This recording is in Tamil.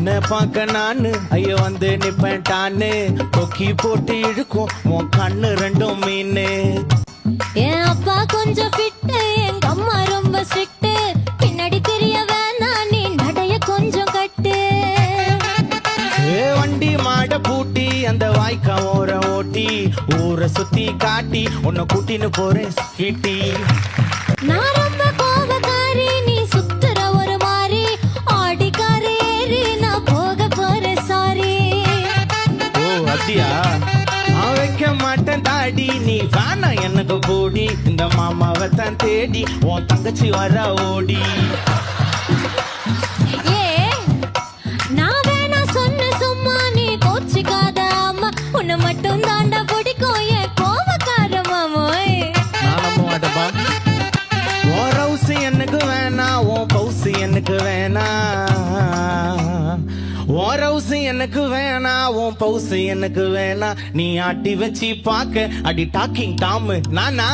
உன்னை பார்க்க நானு. ஐயோ வந்து நிப்பேன் டான்னு கொக்கி போட்டு இழுக்கும். உன் கண்ணு ரெண்டும் மீனு. என் அப்பா கொஞ்சம் ஃபிட்டு எங்க அம்மா ரொம்ப ஸ்ட்ரிக்ட் பின்னாடி தெரிய வேணாம் நீ நடைய கொஞ்சம் கட்டு. ஏ வண்டி மாட பூட்டி அந்த வாய்க்கா ஓர ஓட்டி. ஊரை சுத்தி காட்டி உன்னை கூட்டின்னு போறேன் ஸ்வீட்டி நான் அப்படியா? நான் வைக்க மாட்டேன் தாடி நீ வேணா எனக்கு போடி. இந்த மாமாவை தான் தேடி உன் தங்கச்சி வர ஓடி. ஏ நான் வேணா சொன்ன சும்மா நீ கோச்சிக்காத அம்மா. உன்னை மட்டும் தாண்டா பிடிக்கும் என் கோபக்கார மாமோய் நான் நம்ப மாட்டேப்பா உன் ரவுசு எனக்கு வேணாம் உன் பவுசு எனக்கு வேணாம். உன் ரவுசு எனக்கு வேணாம் உன் பவுசு எனக்கு வேணாம் நீ ஆட்டி வச்சு பார்க்க அடி டாக்கிங் டாமு நானா?